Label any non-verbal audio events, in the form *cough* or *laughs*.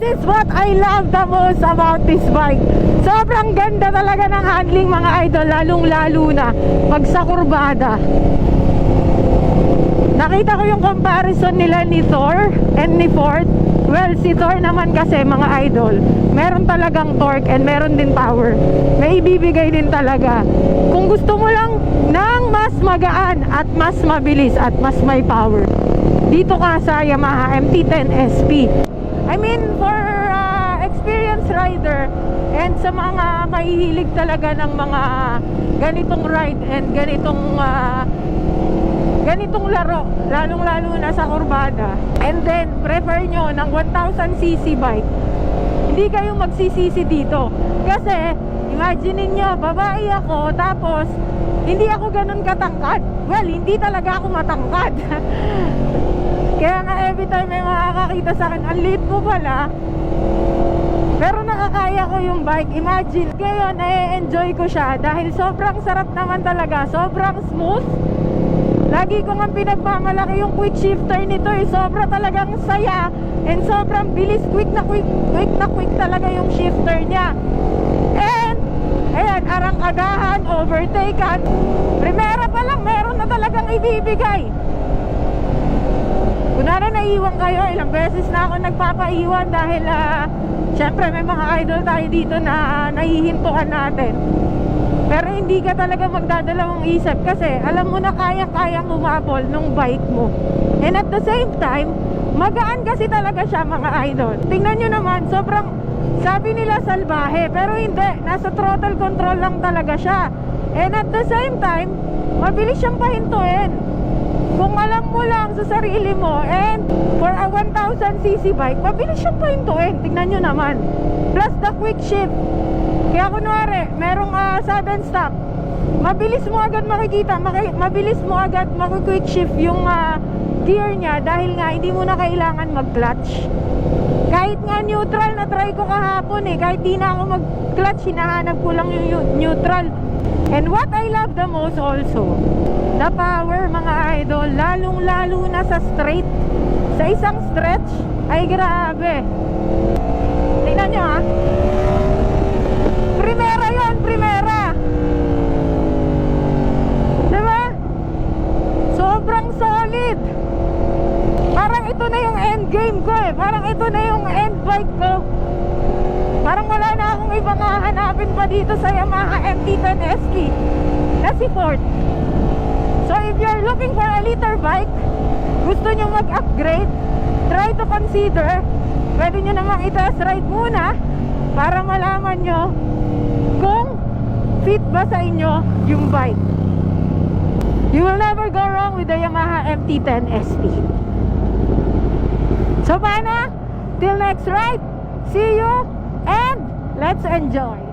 is what I love the most about this bike. Sobrang ganda talaga ng handling mga idol, lalong lalo na pag sa kurbada. Nakita ko yung comparison nila ni Thor and ni Ford. Well, si Thor naman kasi mga idol, meron talagang torque and meron din power. May ibibigay din talaga. Kung gusto mo lang ng mas magaan at mas mabilis at mas may power, dito ka sa Yamaha MT-10 SP. I mean, for uh, experienced rider and sa mga mahihilig talaga ng mga ganitong ride and ganitong uh, ganitong laro, lalong-lalo na sa kurbada. And then, prefer nyo ng 1000cc bike. Hindi kayo magsisisi dito. Kasi, imagine niyo babae ako, tapos, hindi ako ganun katangkad. Well, hindi talaga ako matangkad. *laughs* Kaya nga every time may makakakita sa akin, ang liit mo pala. Pero nakakaya ko yung bike. Imagine, ngayon, na-enjoy ko siya dahil sobrang sarap naman talaga. Sobrang smooth. Lagi ko nga pinagmamalaki yung quick shifter nito eh. Sobra talagang saya and sobrang bilis. Quick na quick, quick na quick talaga yung shifter niya. And, ayan, arang-agahan, overtaken. Primera pa lang, meron na talagang ibibigay. Kunwari naiwan kayo, ilang beses na ako nagpapaiwan dahil ah, syempre may mga idol tayo dito na ah, nahihintuan natin. Pero hindi ka talaga magdadalawang isip kasi alam mo na kaya-kayang umabol nung bike mo. And at the same time, magaan kasi talaga siya mga idol. Tingnan nyo naman, sobrang sabi nila salbahe, pero hindi. Nasa throttle control lang talaga siya. And at the same time, mabilis siyang pahintuin. Kung alam mo lang sa sarili mo and for a 1000cc bike, mabilis siyang pahintuin. Tingnan nyo naman. Plus the quick shift. Kaya kunwari, merong ah, sudden stop. Mabilis mo agad makikita, maki- mabilis mo agad maki-quick shift yung ah, gear niya dahil nga hindi mo na kailangan mag-clutch. Kahit nga neutral na try ko kahapon eh, kahit di na ako mag-clutch, hinahanap ko lang yung neutral. And what I love the most also, the power mga idol, lalong lalo na sa straight. Sa isang stretch, ay grabe. Tingnan nyo ha. Primera yon, primera. Diba? Sobrang solid. Parang ito na yung end game ko eh. Parang ito na yung end bike ko. Parang wala na akong ibang hahanapin pa dito sa Yamaha MT-10 SP. Na si Ford. So if you're looking for a liter bike, gusto nyo mag-upgrade, try to consider, pwede nyo namang i-test ride muna para malaman nyo kung fit ba sa inyo yung bike. You will never go wrong with the Yamaha MT-10 SP. So paano? Till next ride, see you and let's enjoy!